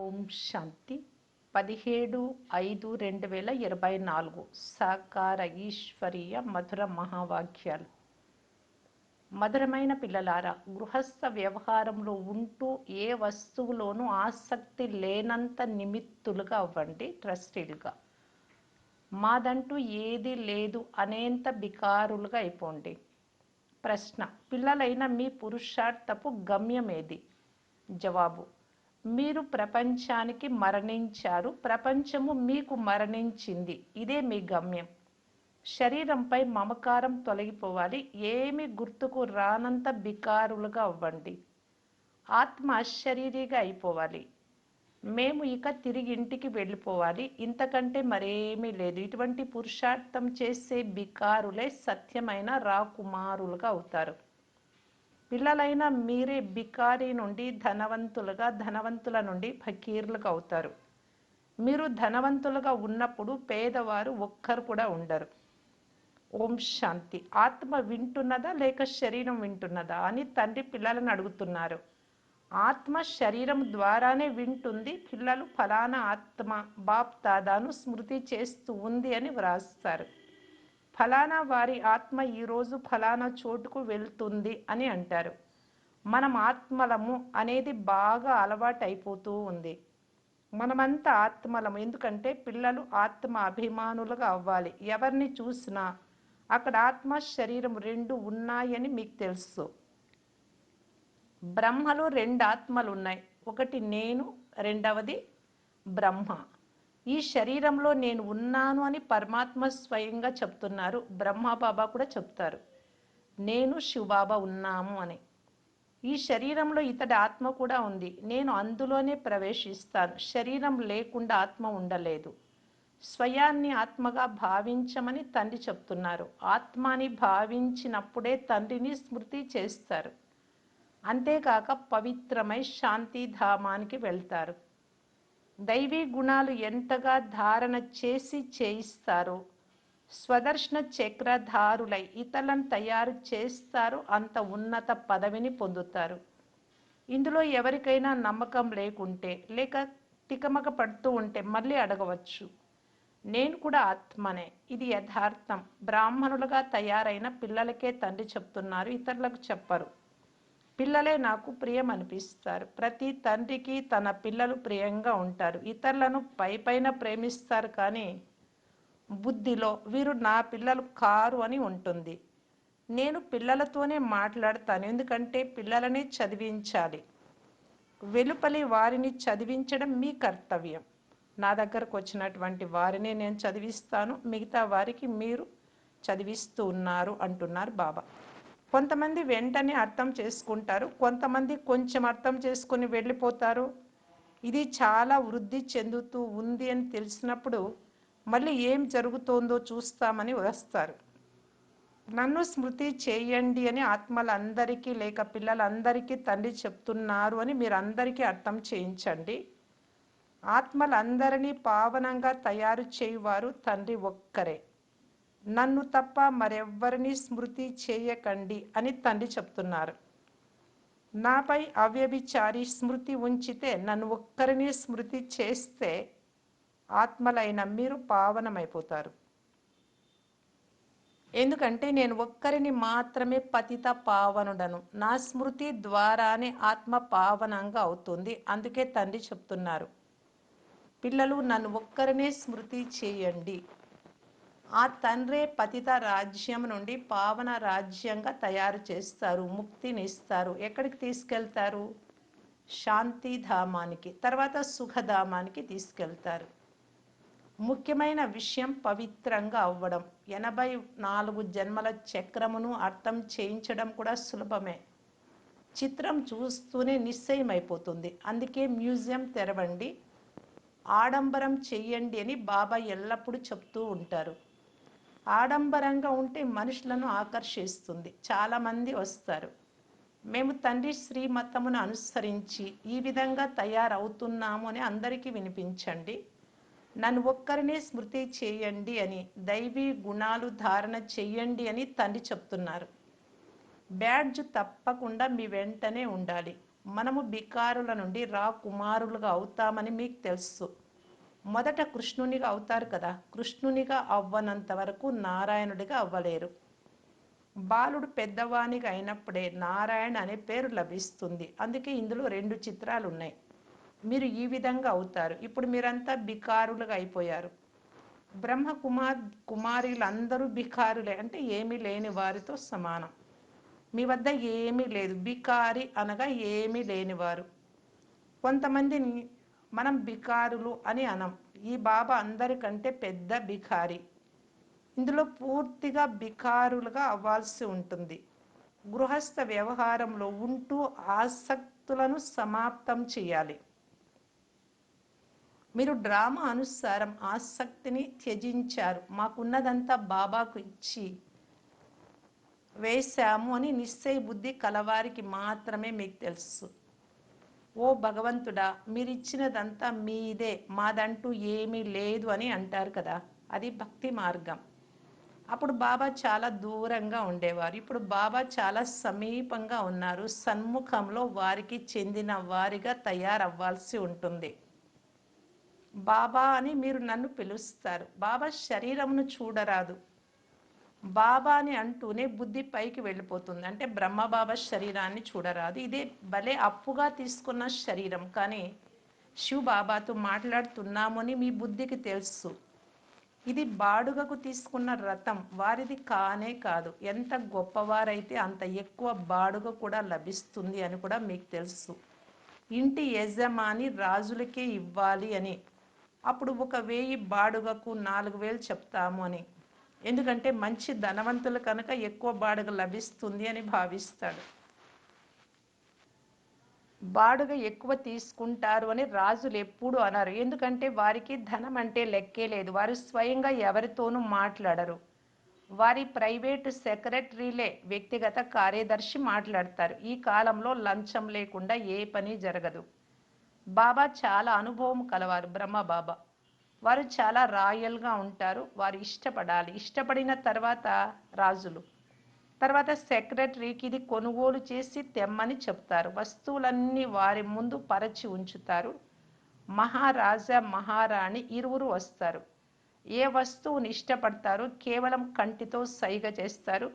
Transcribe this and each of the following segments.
ఓం శాంతి. పదిహేడు ఐదు రెండు వేల ఇరవై నాలుగు సాకార ఈశ్వరీయ మధుర మహావాక్యాలు. మధురమైన పిల్లలారా గృహస్థ వ్యవహారంలో ఉంటూ ఏ వస్తువులోనూ ఆసక్తి లేనంత నిమిత్తులుగా అవ్వండి ట్రస్టీలుగా. మాదంటూ ఏది లేదు అనేంత బికారులుగా అయిపోండి. ప్రశ్న పిల్లలైన మీ పురుషార్థపు గమ్యం ఏది జవాబు మీరు ప్రపంచానికి మరణించారు. ప్రపంచము మీకు మరణించింది. ఇదే మీ గమ్యం. శరీరంపై మమకారం తొలగిపోవాలి. ఏమి గుర్తుకు రానంత బికారులుగా అవ్వండి. ఆత్మ అశరీరిగా అయిపోవాలి. మేము ఇక తిరిగి ఇంటికి వెళ్ళిపోవాలి. ఇంతకంటే మరేమీ లేదు. ఇటువంటి పురుషార్థం చేసే బికారులే సత్యమైన రాకుమారులుగా అవుతారు. పిల్లలైన మీరే బికారి నుండి ధనవంతులుగా ధనవంతుల నుండి ఫకీర్లుగా అవుతారు. మీరు ధనవంతులుగా ఉన్నప్పుడు పేదవారు ఒక్కరు కూడా ఉండరు. ఓం శాంతి. ఆత్మ వింటున్నదా లేక శరీరం వింటున్నదా అని తండ్రి పిల్లలను అడుగుతున్నారు. ఆత్మ శరీరం ద్వారానే వింటుంది. పిల్లలు ఫలానా ఆత్మ బాప్ దాదాను స్మృతి చేస్తూ ఉంది అని వ్రాస్తారు. ఫలానా వారి ఆత్మ ఈరోజు ఫలానా చోటుకు వెళ్తుంది అని అంటారు. మనం ఆత్మలము అనేది బాగా అలవాటు అయిపోతూ ఉంది. మనమంతా ఆత్మలము. ఎందుకంటే పిల్లలు ఆత్మ అభిమానులుగా అవ్వాలి. ఎవరిని చూసినా అక్కడ ఆత్మ శరీరం రెండు ఉన్నాయని మీకు తెలుసు. బ్రహ్మలో రెండు ఆత్మలు ఉన్నాయి ఒకటి నేను రెండవది బ్రహ్మ. ఈ శరీరంలో నేను ఉన్నాను అని పరమాత్మ స్వయంగా చెప్తున్నారు. బ్రహ్మబాబా కూడా చెప్తారు. నేను శివబాబా ఉన్నాము అని. ఈ శరీరంలో ఇతడి ఆత్మ కూడా ఉంది. నేను అందులోనే ప్రవేశిస్తాను. శరీరం లేకుండా ఆత్మ ఉండలేదు. స్వయాన్ని ఆత్మగా భావించమని తండ్రి చెప్తున్నారు. ఆత్మని భావించినప్పుడే తండ్రిని స్మృతి చేస్తారు. అంతేకాక పవిత్రమై శాంతిధామానికి వెళ్తారు. దైవీ గుణాలు ఎంతగా ధారణ చేసి చేయిస్తారో స్వదర్శన చక్రధారులై ఇతరులను తయారు చేస్తారు అంత ఉన్నత పదవిని పొందుతారు. ఇందులో ఎవరికైనా నమ్మకం లేకుంటే లేక తికమక పడుతూ ఉంటే మళ్ళీ అడగవచ్చు. నేను కూడా ఆత్మనే ఇది యథార్థం. బ్రాహ్మణులుగా తయారైన పిల్లలకే తండ్రి చెప్తున్నారు ఇతరులకు చెప్పరు. పిల్లలే నాకు ప్రియం అనిపిస్తారు ప్రతి తండ్రికి తన పిల్లలు ప్రియంగా ఉంటారు. ఇతరులను పై పైన ప్రేమిస్తారు కానీ బుద్ధిలో వీరు నా పిల్లలు కారు అని ఉంటుంది. నేను పిల్లలతోనే మాట్లాడతాను. ఎందుకంటే పిల్లలనే చదివించాలి. వెలుపలి వారిని చదివించడం మీ కర్తవ్యం. నా దగ్గరకు వచ్చినటువంటి వారినే నేను చదివిస్తాను. మిగతా వారికి మీరు చదివిస్తూ ఉన్నారు అంటున్నారు బాబా. కొంతమంది వెంటనే అర్థం చేసుకుంటారు కొంతమంది కొంచెం అర్థం చేసుకుని వెళ్ళిపోతారు. ఇది చాలా వృద్ధి చెందుతూ ఉంది అని తెలిసినప్పుడు మళ్ళీ ఏం జరుగుతోందో చూస్తామని వస్తారు. నన్ను స్మృతి చేయండి అని ఆత్మలందరికీ లేక పిల్లలందరికీ తండ్రి చెప్తున్నారు అని మీరు అందరికీ అర్థం చేయించండి. ఆత్మలందరినీ పావనంగా తయారు చేయువారు తండ్రి ఒక్కరే. నన్ను తప్ప మరెవ్వరిని స్మృతి చేయకండి అని తండ్రి చెప్తున్నారు. నాపై అవ్యభిచారి స్మృతి ఉంచితే నన్ను ఒక్కరిని స్మృతి చేస్తే ఆత్మలైన మీరు పావనమైపోతారు. ఎందుకంటే నేను ఒక్కరిని మాత్రమే పతిత పావనుడను. నా స్మృతి ద్వారానే ఆత్మ పావనంగా అవుతుంది. అందుకే తండ్రి చెప్తున్నారు. పిల్లలు నన్ను ఒక్కరినే స్మృతి చేయండి. ఆ తండ్రే పతిత రాజ్యం నుండి పావన రాజ్యంగా తయారు చేస్తారు ముక్తిని ఇస్తారు ఎక్కడికి తీసుకెళ్తారు? శాంతిధామానికి తర్వాత సుఖధామానికి తీసుకెళ్తారు. ముఖ్యమైన విషయం పవిత్రంగా అవ్వడం. ఎనభై నాలుగు జన్మల చక్రమును అర్థం చేయించడం కూడా సులభమే. చిత్రం చూస్తూనే నిశ్చయమైపోతుంది. అందుకే మ్యూజియం తెరవండి. ఆడంబరం చెయ్యండి అని బాబా ఎల్లప్పుడూ చెప్తూ ఉంటారు. ఆడంబరంగా ఉంటే మనుషులను ఆకర్షిస్తుంది. చాలామంది వస్తారు. మేము తండ్రి శ్రీమతమును అనుసరించి ఈ విధంగా తయారవుతున్నాము అని అందరికీ వినిపించండి. నన్ను ఒక్కరినే స్మృతి చేయండి అని దైవీ గుణాలు ధారణ చెయ్యండి అని తండ్రి చెప్తున్నారు. బ్యాడ్జ్ తప్పకుండా మీ వెంటనే ఉండాలి. మనము బికారుల నుండి రా కుమారులుగా అవుతామని మీకు తెలుసు. మొదట కృష్ణునిగా అవుతారు కదా. కృష్ణునిగా అవ్వనంత వరకు నారాయణుడిగా అవ్వలేరు. బాలుడు పెద్దవానిగా అయినప్పుడే నారాయణ అనే పేరు లభిస్తుంది. అందుకే ఇందులో రెండు చిత్రాలు ఉన్నాయి. మీరు ఈ విధంగా అవుతారు. ఇప్పుడు మీరంతా బికారులుగా అయిపోయారు. బ్రహ్మ కుమార్ కుమారులందరూ బికారులే. అంటే ఏమీ లేని వారితో సమానం. మీ వద్ద ఏమీ లేదు. బికారి అనగా ఏమీ లేనివారు. కొంతమందిని మనం బికారులు అని అనం. ఈ బాబా అందరికంటే పెద్ద బికారి. ఇందులో పూర్తిగా బికారులుగా అవ్వాల్సి ఉంటుంది. గృహస్థ వ్యవహారంలో ఉంటూ ఆసక్తులను సమాప్తం చేయాలి. మీరు డ్రామా అనుసారం ఆసక్తిని త్యజించారు. మాకున్నదంతా బాబాకు ఇచ్చి వేశాము అని నిశ్చయ బుద్ధి కలవారికి మాత్రమే మీకు తెలుసు. ఓ భగవంతుడా మీరిచ్చినదంతా మీదే మాదంటూ ఏమీ లేదు అని అంటారు కదా. అది భక్తి మార్గం. అప్పుడు బాబా చాలా దూరంగా ఉండేవారు. ఇప్పుడు బాబా చాలా సమీపంగా ఉన్నారు. సన్ముఖంలో వారికి చెందిన వారిగా తయారవ్వాల్సి ఉంటుంది. బాబా అని మీరు నన్ను పిలుస్తారు. బాబా శరీరమును చూడరాదు. బాబా అని అంటూనే బుద్ధి పైకి వెళ్ళిపోతుంది. అంటే బ్రహ్మబాబా శరీరాన్ని చూడరాదు. ఇదే భలే అప్పుగా తీసుకున్న శరీరం. కానీ శివ బాబాతో మాట్లాడుతున్నామని మీ బుద్ధికి తెలుసు. ఇది బాడుగకు తీసుకున్న రథం. వారిది కానే కాదు. ఎంత గొప్పవారైతే అంత ఎక్కువ బాడుగ కూడా లభిస్తుంది అని కూడా మీకు తెలుసు. ఇంటి యజమాని రాజులకే ఇవ్వాలి అని. అప్పుడు ఒక వెయ్యి బాడుగకు నాలుగు వేలు చెప్తాము అని. ఎందుకంటే మంచి ధనవంతులు కనుక ఎక్కువ బాడుగ లభిస్తుంది అని భావిస్తాడు. బాడుగ ఎక్కువ తీసుకుంటారు అని రాజులు ఎప్పుడు అనరు. ఎందుకంటే వారికి ధనం అంటే లెక్కే లేదు. వారు స్వయంగా ఎవరితోనూ మాట్లాడరు. వారి ప్రైవేట్ సెక్రటరీలే వ్యక్తిగత కార్యదర్శి మాట్లాడతారు. ఈ కాలంలో లంచం లేకుండా ఏ పని జరగదు. బాబా చాలా అనుభవం కలవారు. బ్రహ్మ బాబా. వారు చాలా రాయల్గా ఉంటారు. వారు ఇష్టపడాలి. ఇష్టపడిన తర్వాత రాజులు. తర్వాత సెక్రటరీకి ఇది కొనుగోలు చేసి తెమ్మని చెప్తారు. వస్తువులన్నీ వారి ముందు పరచి ఉంచుతారు. మహారాజా మహారాణి ఇరువురు వస్తారు. ఏ వస్తువుని ఇష్టపడతారో కేవలం కంటితో సైగ చేస్తారు.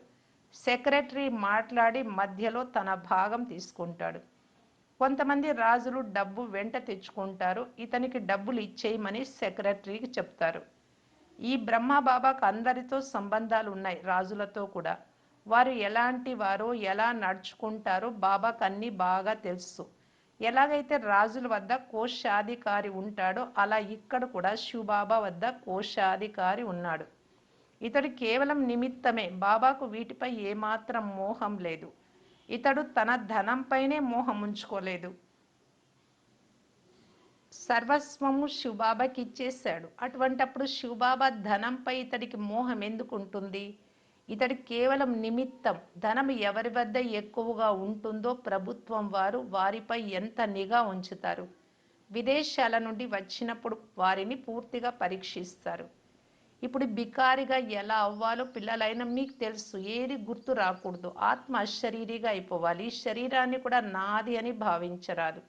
సెక్రటరీ మాట్లాడి మధ్యలో తన భాగం తీసుకుంటాడు. కొంతమంది రాజులు డబ్బు వెంట తెచ్చుకుంటారు ఇతనికి డబ్బులు ఇచ్చేయమని సెక్రటరీకి చెప్తారు. ఈ బ్రహ్మ బాబాకు అందరితో సంబంధాలు ఉన్నాయి రాజులతో కూడా. వారు ఎలాంటి వారో ఎలా నడుచుకుంటారో బాబాకు అన్నీ బాగా తెలుసు. ఎలాగైతే రాజుల వద్ద కోశాధికారి ఉంటాడో అలా ఇక్కడ కూడా శివబాబా వద్ద కోశాధికారి ఉన్నాడు. ఇతడు కేవలం నిమిత్తమే. బాబాకు వీటిపై ఏమాత్రం మోహం లేదు. ఇతడు తన ధనంపైనే మోహం ఉంచుకోలేదు. సర్వస్వము శివబాబాకి ఇచ్చేశాడు. అటువంటప్పుడు శివబాబా ధనంపై ఇతడికి మోహం ఎందుకు ఉంటుంది? ఇతడు కేవలం నిమిత్తం ధనం ఎవరి వద్ద ఎక్కువగా ఉంటుందో ప్రభుత్వం వారు వారిపై ఎంత నిఘా ఉంచుతారు? విదేశాల నుండి వచ్చినప్పుడు వారిని పూర్తిగా పరీక్షిస్తారు. ఇప్పుడు బికారిగా ఎలా అవ్వాలో పిల్లలైన మీకు తెలుసు. ఏది గుర్తు రాకూడదు. ఆత్మ అశరీరిగా అయిపోవాలి. ఈ శరీరాన్ని కూడా నాది అని భావించరాదు.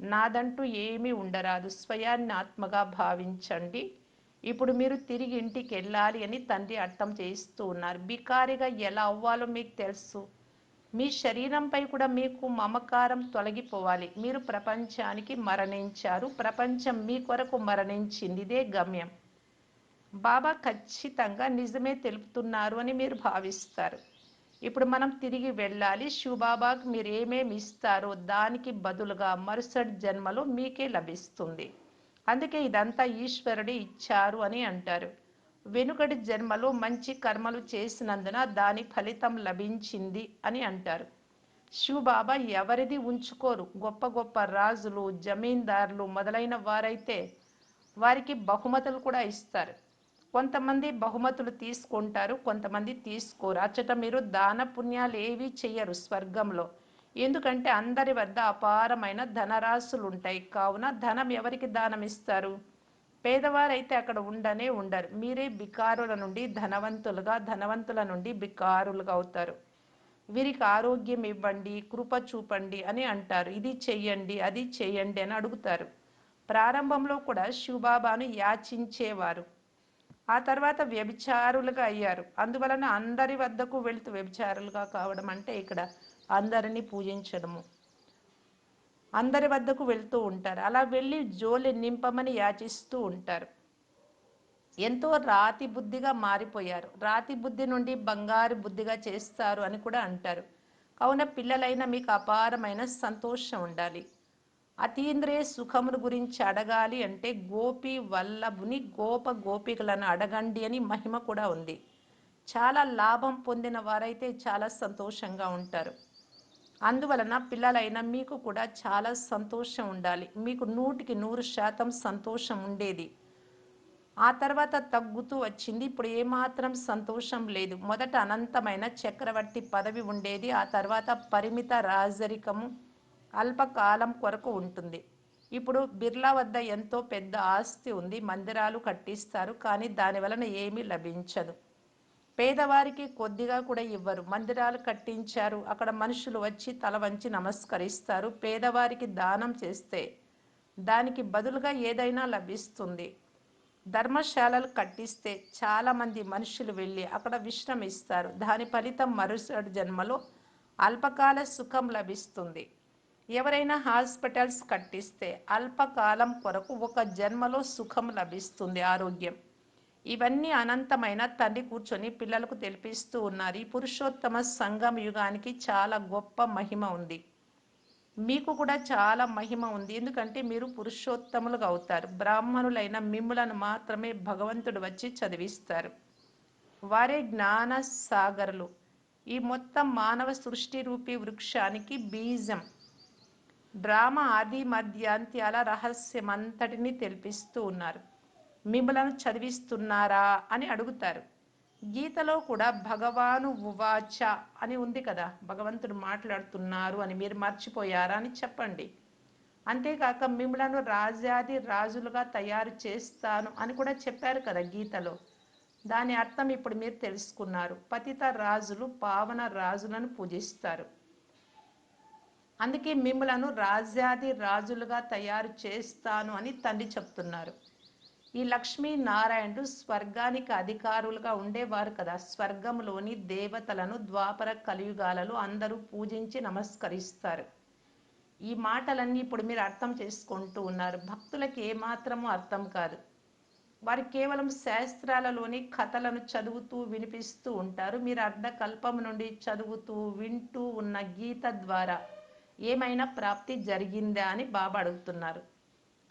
నాదంటూ ఏమీ ఉండరాదు. స్వయాన్ని ఆత్మగా భావించండి. ఇప్పుడు మీరు తిరిగి ఇంటికి వెళ్ళాలి అని తండ్రి అర్థం చేయిస్తూ ఉన్నారు. బికారిగా ఎలా అవ్వాలో మీకు తెలుసు. మీ శరీరంపై కూడా మీకు మమకారం తొలగిపోవాలి. మీరు ప్రపంచానికి మరణించారు. ప్రపంచం మీ కొరకు మరణించింది. ఇదే గమ్యం. బాబా ఖచ్చితంగా నిజమే తెలుపుతున్నారు అని మీరు భావిస్తారు. ఇప్పుడు మనం తిరిగి వెళ్ళాలి. శివబాబాకు మీరు ఏమేమి ఇస్తారో దానికి బదులుగా మరుసటి జన్మలో మీకే లభిస్తుంది. అందుకే ఇదంతా ఈశ్వరుడి ఇచ్చారు అని అంటారు. వెనుకటి జన్మలో మంచి కర్మలు చేసినందున దాని ఫలితం లభించింది అని అంటారు. శివబాబా ఎవరిది ఉంచుకోరు. గొప్ప గొప్ప రాజులు జమీందారులు మొదలైన వారైతే వారికి బహుమతులు కూడా ఇస్తారు. కొంతమంది బహుమతులు తీసుకుంటారు కొంతమంది తీసుకోరు. అచ్చట మీరు దాన పుణ్యాలు ఏవి చెయ్యరు స్వర్గంలో. ఎందుకంటే అందరి వద్ద అపారమైన ధనరాశులు ఉంటాయి కావున ధనం ఎవరికి దానం ఇస్తారు పేదవారైతే అక్కడ ఉండనే ఉండరు. మీరే బికారుల నుండి ధనవంతులుగా ధనవంతుల నుండి బికారులుగా అవుతారు. వీరికి ఆరోగ్యం ఇవ్వండి కృప చూపండి అని అంటారు. ఇది చెయ్యండి అది చెయ్యండి అని అడుగుతారు. ప్రారంభంలో కూడా శివబాబాను యాచించేవారు. ఆ తర్వాత వ్యభిచారులుగా అయ్యారు. అందువలన అందరి వద్దకు వెళుతూ వ్యభిచారులుగా కావడం అంటే ఇక్కడ అందరినీ పూజించడము. అందరి వద్దకు వెళ్తూ ఉంటారు. అలా వెళ్ళి జోలి నింపమని యాచిస్తూ ఉంటారు. ఎంతో రాతి బుద్ధిగా మారిపోయారు. రాతి బుద్ధి నుండి బంగారు బుద్ధిగా చేస్తారు అని కూడా అంటారు. కావున పిల్లలైన మీకు అపారమైన సంతోషం ఉండాలి. అతీంద్రియ సుఖమును గురించి అడగాలి అంటే గోపి వల్లభుని గోప గోపికలను అడగండి అని మహిమ కూడా ఉంది. చాలా లాభం పొందిన వారైతే చాలా సంతోషంగా ఉంటారు. అందువలన పిల్లలైన మీకు కూడా చాలా సంతోషం ఉండాలి. మీకు నూటికి నూరు శాతం సంతోషం ఉండేది. ఆ తర్వాత తగ్గుతూ వచ్చింది. ఇప్పుడు ఏమాత్రం సంతోషం లేదు. మొదట అనంతమైన చక్రవర్తి పదవి ఉండేది. ఆ తర్వాత పరిమిత రాజరికము అల్పకాలం కొరకు ఉంటుంది. ఇప్పుడు బిర్లా వద్ద ఎంతో పెద్ద ఆస్తి ఉంది. మందిరాలు కట్టిస్తారు. కానీ దాని వలన ఏమీ లభించదు. పేదవారికి కొద్దిగా కూడా ఇవ్వరు. మందిరాలు కట్టించారు. అక్కడ మనుషులు వచ్చి తల వంచి నమస్కరిస్తారు. పేదవారికి దానం చేస్తే దానికి బదులుగా ఏదైనా లభిస్తుంది. ధర్మశాలలు కట్టిస్తే చాలామంది మనుషులు వెళ్ళి అక్కడ విశ్రమిస్తారు. దాని ఫలితం మరుసటి జన్మలో అల్పకాల సుఖం లభిస్తుంది. ఎవరైనా హాస్పిటల్స్ కట్టిస్తే అల్పకాలం కొరకు ఒక జన్మలో సుఖం లభిస్తుంది ఆరోగ్యం. ఇవన్నీ అనంతమైన తండ్రి కూర్చొని పిల్లలకు తెలిపిస్తూ ఉన్నారు. ఈ పురుషోత్తమ సంఘం యుగానికి చాలా గొప్ప మహిమ ఉంది. మీకు కూడా చాలా మహిమ ఉంది. ఎందుకంటే మీరు పురుషోత్తములుగా అవుతారు. బ్రాహ్మణులైన మిమ్ములను మాత్రమే భగవంతుడు వచ్చి చదివిస్తారు. వారే జ్ఞాన సాగరులు ఈ మొత్తం మానవ సృష్టి రూపీ వృక్షానికి బీజం. డ్రామా ఆది మధ్యాంత్యాల రహస్యమంతటిని తెలిపిస్తూ ఉన్నారు. మిమ్మలను చదివిస్తున్నారా అని అడుగుతారు. గీతలో కూడా భగవాను ఉవాచ అని ఉంది కదా భగవంతుడు మాట్లాడుతున్నారు అని మీరు మర్చిపోయారా అని చెప్పండి. అంతేకాక మిమ్మలను రాజాది రాజులుగా తయారు చేస్తాను అని కూడా చెప్పారు కదా గీతలో. దాని అర్థం ఇప్పుడు మీరు తెలుసుకున్నారు. పతిత రాజులు పావన రాజులను పూజిస్తారు. అందుకే మిమ్మలను రాజ్యాది రాజులుగా తయారు చేస్తాను అని తండ్రి చెప్తున్నారు. ఈ లక్ష్మీ నారాయణుడు స్వర్గానికి అధికారులుగా ఉండేవారు కదా. స్వర్గంలోని దేవతలను ద్వాపర కలియుగాలలో అందరూ పూజించి నమస్కరిస్తారు. ఈ మాటలన్నీ ఇప్పుడు మీరు అర్థం చేసుకుంటూ ఉన్నారు. భక్తులకు ఏమాత్రము అర్థం కాదు. వారు కేవలం శాస్త్రాలలోని కథలను చదువుతూ వినిపిస్తూ ఉంటారు. మీరు అర్ధకల్పం నుండి చదువుతూ వింటూ ఉన్న గీత ద్వారా ఏమైనా ప్రాప్తి జరిగిందా అని బాబా అడుగుతున్నారు.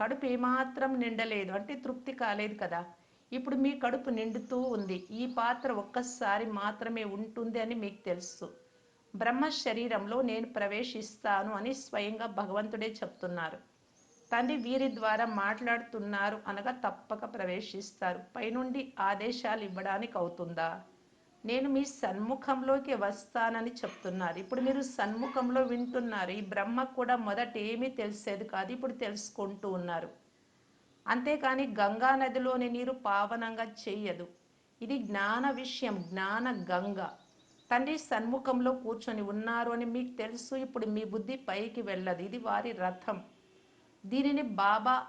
కడుపు ఏమాత్రం నిండలేదు. అంటే తృప్తి కాలేదు కదా. ఇప్పుడు మీ కడుపు నిండుతూ ఉంది. ఈ పాత్ర ఒక్కసారి మాత్రమే ఉంటుంది అని మీకు తెలుసు. బ్రహ్మ శరీరంలో నేను ప్రవేశిస్తాను అని స్వయంగా భగవంతుడే చెప్తున్నారు. తండ్రి వీరి ద్వారా మాట్లాడుతున్నారు అనగా తప్పక ప్రవేశిస్తారు. పైనుండి ఆదేశాలు ఇవ్వడానికి అవుతుందా? నేను మీ సన్ముఖంలోకి వస్తానని చెప్తున్నారు. ఇప్పుడు మీరు సన్ముఖంలో వింటున్నారు. ఈ బ్రహ్మ కూడా మొదట ఏమీ తెలిసేది కాదు. ఇప్పుడు తెలుసుకుంటూ ఉన్నారు. అంతేకాని గంగా నదిలోని నీరు పావనంగా చేయదు. ఇది జ్ఞాన విషయం జ్ఞాన గంగ. తండ్రి సన్ముఖంలో కూర్చొని ఉన్నారు అని మీకు తెలుసు. ఇప్పుడు మీ బుద్ధి పైకి వెళ్ళదు. ఇది వారి రథం. దీనిని బాబా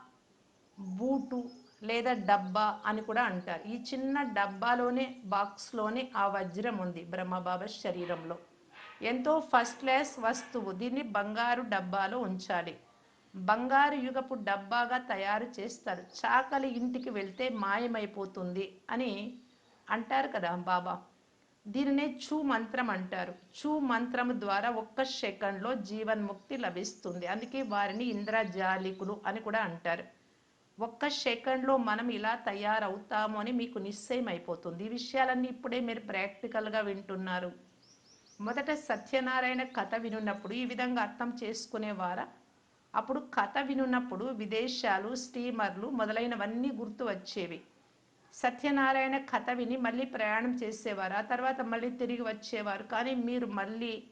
బూటు లేదా డబ్బా అని కూడా అంటారు. ఈ చిన్న డబ్బాలోనే బాక్స్లోనే ఆ వజ్రం ఉంది బ్రహ్మబాబా శరీరంలో. ఎంతో ఫస్ట్ క్లాస్ వస్తువు దీన్ని బంగారు డబ్బాలో ఉంచాలి. బంగారు యుగపు డబ్బాగా తయారు చేస్తారు. చాకలి ఇంటికి వెళ్తే మాయమైపోతుంది అని అంటారు కదా బాబా. దీనినే చూ మంత్రం అంటారు. చూ మంత్రం ద్వారా ఒక్క సెకండ్లో జీవన్ముక్తి లభిస్తుంది. అందుకే వారిని ఇంద్రజాలికులు అని కూడా అంటారు. ఒక్క సెకండ్లో మనం ఇలా తయారవుతాము అని మీకు నిశ్చయం అయిపోతుంది ఈ విషయాలన్నీ ఇప్పుడే మీరు ప్రాక్టికల్గా వింటున్నారు. మొదట సత్యనారాయణ కథ వినున్నప్పుడు ఈ విధంగా అర్థం చేసుకునేవారా? అప్పుడు కథ వినున్నప్పుడు విదేశాలు స్టీమర్లు మొదలైనవన్నీ గుర్తు వచ్చేవి. సత్యనారాయణ కథ విని మళ్ళీ ప్రయాణం చేసేవారు. ఆ తర్వాత మళ్ళీ తిరిగి వచ్చేవారు. కానీ మీరు మళ్ళీ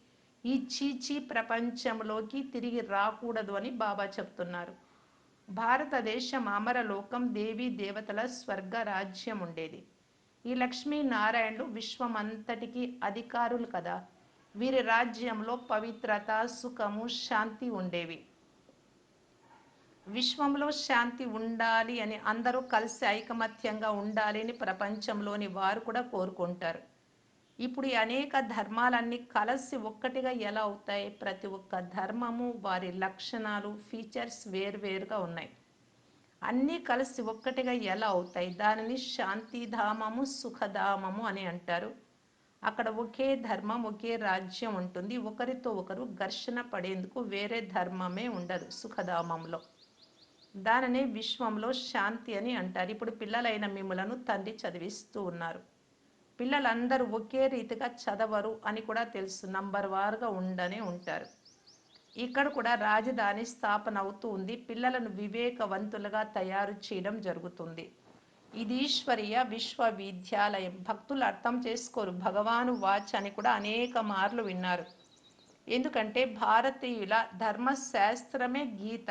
ఈ చీచీ ప్రపంచంలోకి తిరిగి రాకూడదు అని బాబా చెప్తున్నారు. భారతదేశం అమరలోకం దేవీ దేవతల స్వర్గ రాజ్యం ఉండేది ఈ లక్ష్మీనారాయణులు విశ్వమంతటికి అధికారులు కదా. వీరి రాజ్యంలో పవిత్రత సుఖము శాంతి ఉండేవి. విశ్వంలో శాంతి ఉండాలి అని అందరూ కలిసి ఐకమత్యంగా ఉండాలి అని ప్రపంచంలోని వారు కూడా కోరుకుంటారు. ఇప్పుడు ఈ అనేక ధర్మాలన్నీ కలిసి ఒక్కటిగా ఎలా అవుతాయి? ప్రతి ఒక్క ధర్మము వారి లక్షణాలు ఫీచర్స్ వేరువేరుగా ఉన్నాయి. అన్నీ కలిసి ఒక్కటిగా ఎలా అవుతాయి? దానిని శాంతిధామము సుఖధామము అని అంటారు. అక్కడ ఒకే ధర్మం ఒకే రాజ్యం ఉంటుంది. ఒకరితో ఒకరు ఘర్షణ పడేందుకు వేరే ధర్మమే ఉండదు సుఖధామంలో. దానిని విశ్వంలో శాంతి అని అంటారు. ఇప్పుడు పిల్లలైన మిమ్మలను తండ్రి చదివిస్తూ ఉన్నారు. పిల్లలందరూ ఒకే రీతిగా చదవరు అని కూడా తెలుసు. నంబర్ వారుగా ఉండనే ఉంటారు. ఇక్కడ కూడా రాజధాని స్థాపన అవుతూ ఉంది. పిల్లలను వివేకవంతులుగా తయారు చేయడం జరుగుతుంది. ఇది ఈశ్వరీయ విశ్వవిద్యాలయం. భక్తులు అర్థం చేసుకోరు. భగవాను వాచ్ అని కూడా అనేక మార్లు విన్నారు. ఎందుకంటే భారతీయుల ధర్మశాస్త్రమే గీత.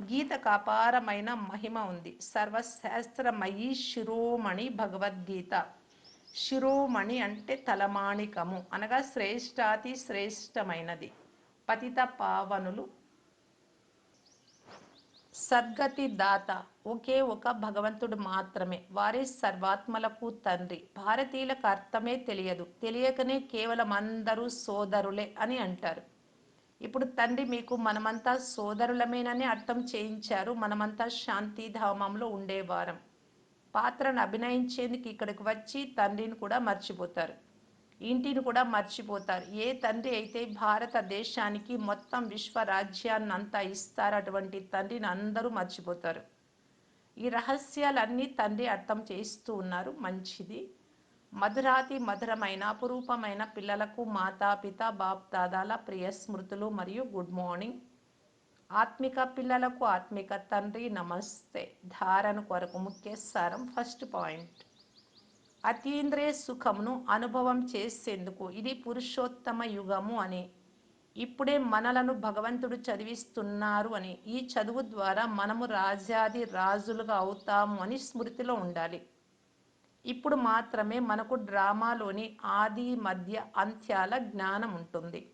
గీతకు అపారమైన మహిమ ఉంది. సర్వశాస్త్రమయీ శిరోమణి భగవద్గీత. శిరోమణి అంటే తలమాణికము. అనగా శ్రేష్టాతి శ్రేష్టమైనది. పతిత పావనులు. సద్గతి దాత. ఒకే ఒక భగవంతుడు మాత్రమే. వారే సర్వాత్మలకు తండ్రి. భారతీయులకు అర్థమే తెలియదు. తెలియకనే కేవలం అందరూ సోదరులే అని అంటారు. ఇప్పుడు తండ్రి మీకు మనమంతా సోదరులమేనని అర్థం చేయించారు. మనమంతా శాంతిధామంలో ఉండేవారం పాత్రను అభినయించేందుకు ఇక్కడికి వచ్చి తండ్రిని కూడా మర్చిపోతారు. ఇంటిని కూడా మర్చిపోతారు. ఏ తండ్రి అయితే భారతదేశానికి మొత్తం విశ్వ రాజ్యాన్ని అంతా ఇస్తారు అటువంటి తండ్రిని అందరూ మర్చిపోతారు. ఈ రహస్యాలన్నీ తండ్రి అర్థం చేస్తూ ఉన్నారు. మంచిది. మధురాతి మధురమైన అపురూపమైన పిల్లలకు మాతాపిత బాప్ దాదాల ప్రియ స్మృతులు మరియు గుడ్ మార్నింగ్. ఆత్మిక పిల్లలకు ఆత్మిక తండ్రి నమస్తే. ధారణ కొరకు ముఖ్య సారం ఫస్ట్ పాయింట్ అతీంద్రియ సుఖమును అనుభవం చేసేందుకు ఇది పురుషోత్తమ యుగము అని. ఇప్పుడే మనలను భగవంతుడు చదివిస్తున్నారు అని. ఈ చదువు ద్వారా మనము రాజాది రాజులుగా అవుతాము అని స్మృతిలో ఉండాలి. ఇప్పుడు మాత్రమే మనకు డ్రామాలోని ఆది మధ్య అంత్యాల జ్ఞానం ఉంటుంది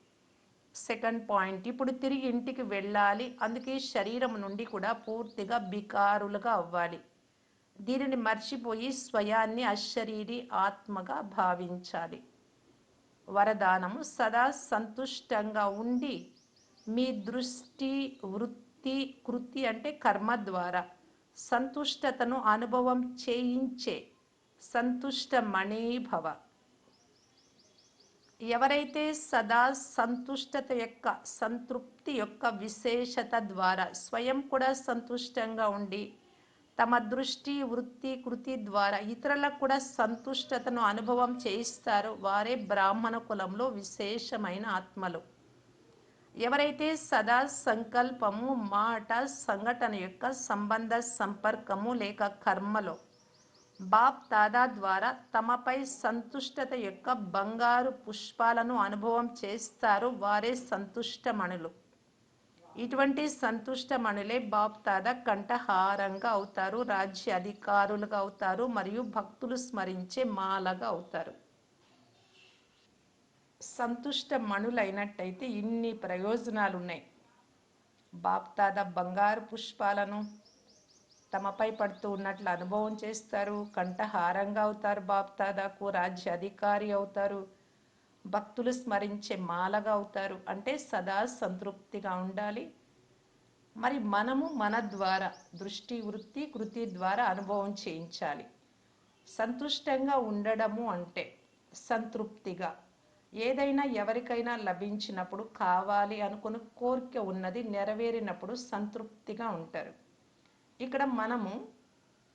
సెకండ్ పాయింట్. ఇప్పుడు తిరిగి ఇంటికి వెళ్ళాలి. అందుకే శరీరం నుండి కూడా పూర్తిగా బికారులుగా అవ్వాలి. దీనిని మర్చిపోయి స్వయాన్ని అశరీరి ఆత్మగా భావించాలి. వరదానము సదా సంతుష్టంగా ఉండి మీ దృష్టి వృత్తి కృతి అంటే కర్మ ద్వారా సంతుష్టతను అనుభవం చేయించే సంతుష్ట మణిభవ ఎవరైతే సదా సంతుష్టత యొక్క సంతృప్తి యొక్క విశేషత ద్వారా స్వయం కూడా సంతుష్టంగా ఉండి తమ దృష్టి వృత్తి కృతి ద్వారా ఇతరులకు కూడా సంతుష్టతను అనుభవం చేయిస్తారో వారే బ్రాహ్మణ కులంలో విశేషమైన ఆత్మలు. ఎవరైతే సదా సంకల్పము మాట సంఘటన యొక్క సంబంధ సంపర్కము లేక కర్మలో బాప్ దాదా ద్వారా తమపై సంతుష్టత యొక్క బంగారు పుష్పాలను అనుభవం చేస్తారు. వారే సంతుష్టమణులు. ఇటువంటి సంతుష్టమణులే బాప్ దాదా కంఠహారంగా అవుతారు రాజ్య అధికారులుగా అవుతారు మరియు భక్తులు స్మరించే మాలగా అవుతారు. సంతుష్ట మణులైనట్టయితే ఇన్ని ప్రయోజనాలు ఉన్నాయి బాప్తాదా బంగారు పుష్పాలను తమపై పడుతూ ఉన్నట్లు అనుభవం చేస్తారు. కంఠహారంగా అవుతారు బాప్ దాదాకు రాజ్య అధికారి అవుతారు. భక్తులు స్మరించే మాలగా అవుతారు. అంటే సదా సంతృప్తిగా ఉండాలి. మరి మనము మన ద్వారా దృష్టి వృత్తి కృతి ద్వారా అనుభవం చేయించాలి. సంతుష్టంగా ఉండడము అంటే సంతృప్తిగా. ఏదైనా ఎవరికైనా లభించినప్పుడు కావాలి అనుకుని కోరిక ఉన్నది నెరవేరినప్పుడు సంతృప్తిగా ఉంటారు. ఇక్కడ మనము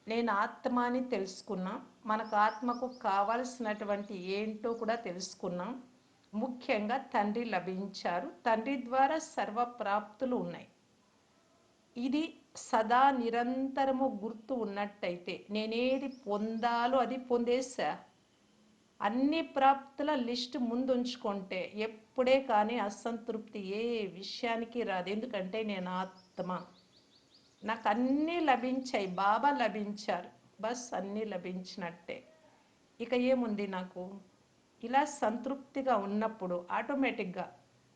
నేను ఆత్మ అని తెలుసుకున్నాం. మనకు ఆత్మకు కావాల్సినటువంటి ఏంటో కూడా తెలుసుకున్నాం. ముఖ్యంగా తండ్రి లభించారు. తండ్రి ద్వారా సర్వ ప్రాప్తులు ఉన్నాయి. ఇది సదా నిరంతరము గుర్తు ఉన్నట్టయితే నేనేది పొందాలో అది పొందేసా అన్ని ప్రాప్తుల లిస్ట్ ముందు ఉంచుకుంటే ఎప్పుడే కానీ అసంతృప్తి ఏ విషయానికి రాదు. ఎందుకంటే నేను ఆత్మ. నాకు అన్నీ లభించాయి బాబా లభించారు. బస్ అన్నీ లభించినట్టే. ఇక ఏముంది నాకు? ఇలా సంతృప్తిగా ఉన్నప్పుడు ఆటోమేటిక్గా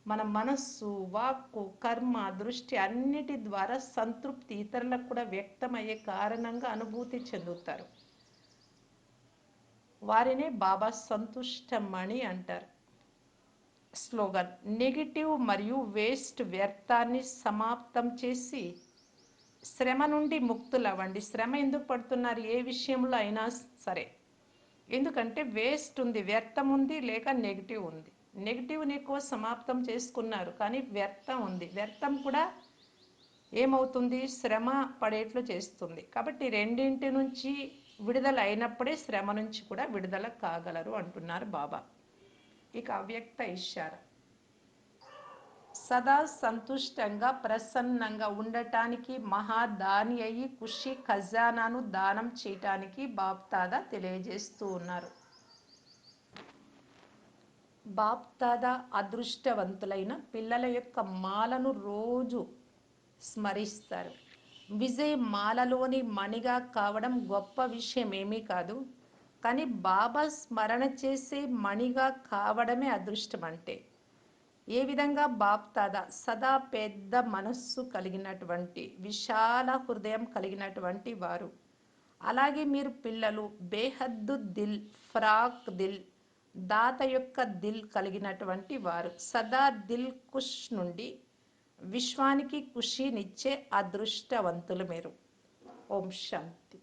మన మనస్సు వాక్కు కర్మ దృష్టి అన్నిటి ద్వారా సంతృప్తి ఇతరులకు కూడా వ్యక్తమయ్యే కారణంగా అనుభూతి చెందుతారు. వారినే బాబా సంతుష్టమణి అంటారు. స్లోగన్ నెగిటివ్ మరియు వేస్ట్ వ్యర్థాన్ని సమాప్తం చేసి శ్రమ నుండి ముక్తులవ్వండి. శ్రమ ఎందుకు పడుతున్నారు? ఏ విషయంలో అయినా సరే. ఎందుకంటే వేస్ట్ ఉంది వ్యర్థం ఉంది లేక నెగిటివ్ ఉంది. నెగిటివ్ని ఎక్కువ సమాప్తం చేసుకున్నారు కానీ వ్యర్థం ఉంది. వ్యర్థం కూడా ఏమవుతుంది? శ్రమ పడేట్లు చేస్తుంది. కాబట్టి రెండింటి నుంచి విడుదల అయినప్పుడే శ్రమ నుంచి కూడా విడుదల కాగలరు అంటున్నారు బాబా. ఇక అవ్యక్త ఇషార సదా సంతుష్టంగా ప్రసన్నంగా ఉండటానికి మహాదాని అయి ఖుషి ఖజానాను దానం చేయటానికి బాప్తాదా తెలియజేస్తూ ఉన్నారు. బాప్తాదా అదృష్టవంతులైన పిల్లల యొక్క మాలను రోజు స్మరిస్తారు. విజయ్ మాలలోని మణిగా కావడం గొప్ప విషయం ఏమీ కాదు. కానీ బాబా స్మరణ చేసే మణిగా కావడమే అదృష్టం అంటే ఏ విధంగా బాప్తాదా? సదా పెద్ద మనస్సు కలిగినటువంటి విశాల హృదయం కలిగినటువంటి వారు. అలాగే మీరు పిల్లలు బేహద్దు దిల్ ఫ్రాక్ దిల్ దాత యొక్క దిల్ కలిగినటువంటి వారు. సదా దిల్ కుష్ నుండి విశ్వానికి ఖుషినిచ్చే అదృష్టవంతులు మీరు. ఓం శాంతి.